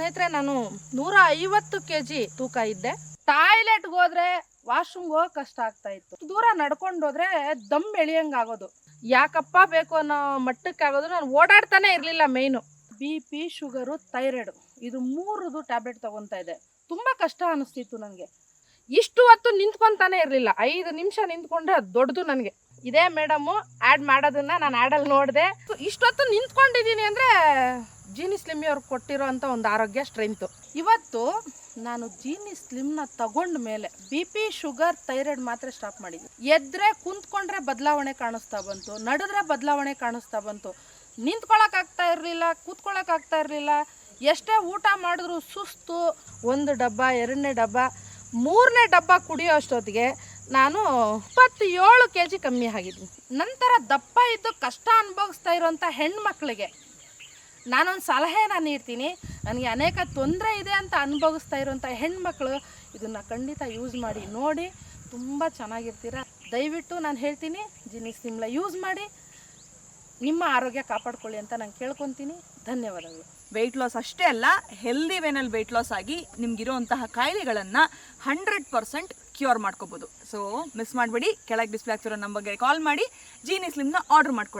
ಸ್ನೇಹಿತರೆ, ನಾನು ನೂರ ಐವತ್ತು ಕೆ ಜಿ ತೂಕ ಇದ್ದೆ. ಟಾಯ್ಲೆಟ್ಗೆ ಹೋದ್ರೆ ವಾಶ್ರೂಮ್ಗೆ ಹೋಗೋ ಕಷ್ಟ ಆಗ್ತಾ ಇತ್ತು. ದೂರ ನಡ್ಕೊಂಡು ಹೋದ್ರೆ ದಮ್ ಎಳಿಯಂಗ್ ಆಗೋದು. ಯಾಕಪ್ಪ ಬೇಕು ಅನ್ನೋ ಮಟ್ಟಕ್ಕೆ ಆಗೋದು. ನಾನು ಓಡಾಡ್ತಾನೆ ಇರಲಿಲ್ಲ main B P sugar thyroid ಇದು ಮೂರದು ಟ್ಯಾಬ್ಲೆಟ್ ತಗೊತಾ ಇದೆ ತುಂಬ ಕಷ್ಟ ಅನಿಸ್ತಿತ್ತು ನನಗೆ. ಇಷ್ಟು ಹೊತ್ತು ನಿಂತ್ಕೊಂತಾನೆ ಇರಲಿಲ್ಲ. ಐದು ನಿಮಿಷ ನಿಂತ್ಕೊಂಡ್ರೆ ಅದು ದೊಡ್ಡದು ನನಗೆ. ಇದೇ ಮೇಡಮು ಆ್ಯಡ್ ಮಾಡೋದನ್ನ ನಾನು ಆ್ಯಡಲ್ಲಿ ನೋಡಿದೆ. ಇಷ್ಟೊತ್ತು ನಿಂತ್ಕೊಂಡಿದ್ದೀನಿ ಅಂದರೆ ಜೀನಿ ಸ್ಲಿಮ್ ಅವ್ರಿಗೆ ಕೊಟ್ಟಿರೋ ಅಂಥ ಒಂದು ಆರೋಗ್ಯ ಸ್ಟ್ರೆಂತು ಇವತ್ತು ನಾನು ಜೀನಿ ಸ್ಲಿಮ್ನ ತಗೊಂಡ ಮೇಲೆ ಬಿ ಪಿ ಶುಗರ್ ಥೈರಾಯ್ಡ್ ಮಾತ್ರ ಸ್ಟಾಪ್ ಮಾಡಿದ್ದೆ. ಎದ್ರೆ ಕುಂತ್ಕೊಂಡ್ರೆ ಬದಲಾವಣೆ ಕಾಣಿಸ್ತಾ ಬಂತು, ನಡೆದ್ರೆ ಬದಲಾವಣೆ ಕಾಣಿಸ್ತಾ ಬಂತು. ನಿಂತ್ಕೊಳಕ್ ಆಗ್ತಾ ಇರಲಿಲ್ಲ, ಕೂತ್ಕೊಳಕ್ ಆಗ್ತಾ ಇರಲಿಲ್ಲ. ಎಷ್ಟೇ ಊಟ ಮಾಡಿದ್ರು ಸುಸ್ತು, ಒಂದು ಡಬ್ಬ, ಎರಡನೇ ಡಬ್ಬ, ಮೂರನೇ ಡಬ್ಬ ಕುಡಿಯೋ ಅಷ್ಟೊತ್ತಿಗೆ ನಾನು ಇಪ್ಪತ್ತೇಳು ಕೆ ಜಿ ಕಮ್ಮಿ ಆಗಿದ್ದೀನಿ. ನಂತರ ದಪ್ಪ ಇದ್ದು ಕಷ್ಟ ಅನುಭವಿಸ್ತಾ ಇರೋಂಥ ಹೆಣ್ಮಕ್ಳಿಗೆ ನಾನೊಂದು ನಾನು ನೀಡ್ತೀನಿ. ನನಗೆ ಅನೇಕ ತೊಂದರೆ ಇದೆ ಅಂತ ಅನುಭವಿಸ್ತಾ ಇರುವಂಥ ಹೆಣ್ಮಕ್ಳು, ಇದನ್ನು ಖಂಡಿತ ಯೂಸ್ ಮಾಡಿ, ನೋಡಿ ತುಂಬ ಚೆನ್ನಾಗಿರ್ತೀರ? ದಯವಿಟ್ಟು ನಾನು ಹೇಳ್ತೀನಿ ಜಿನಿಸ್ ನಿಮ್ಲ ಯೂಸ್ ಮಾಡಿ, ನಿಮ್ಮ ಆರೋಗ್ಯ ಕಾಪಾಡ್ಕೊಳ್ಳಿ ಅಂತ ನಾನು ಕೇಳ್ಕೊತೀನಿ. ಧನ್ಯವಾದಗಳು. ವೆಯ್ಟ್ ಲಾಸ್ ಅಷ್ಟೇ ಅಲ್ಲ ಹೆಲ್ದಿ ವೇನಲ್ಲಿ ವೆಯ್ಟ್ ಲಾಸ್ ಆಗಿ ನಿಮ್ಗಿರುವಂತಹ ಕಾಯಿಲೆಗಳನ್ನು ಹಂಡ್ರೆಡ್ ಪರ್ಸೆಂಟ್ ಕ್ಯೂರ್ ಮಾಡ್ಕೋಬೋದು. ಸೊ ಮಿಸ್ ಮಾಡಬೇಡಿ, ಕೆಳಗೆ ಡಿಸ್ಪ್ಲೇ ಆಗ್ತಿರೋ ನಂಬರ್ಗೆ ಕಾಲ್ ಮಾಡಿ ಜೀನಿ ಸ್ಲಿಮ್ನ ಆರ್ಡರ್ ಮಾಡ್ಕೊಳ್ಳಿ.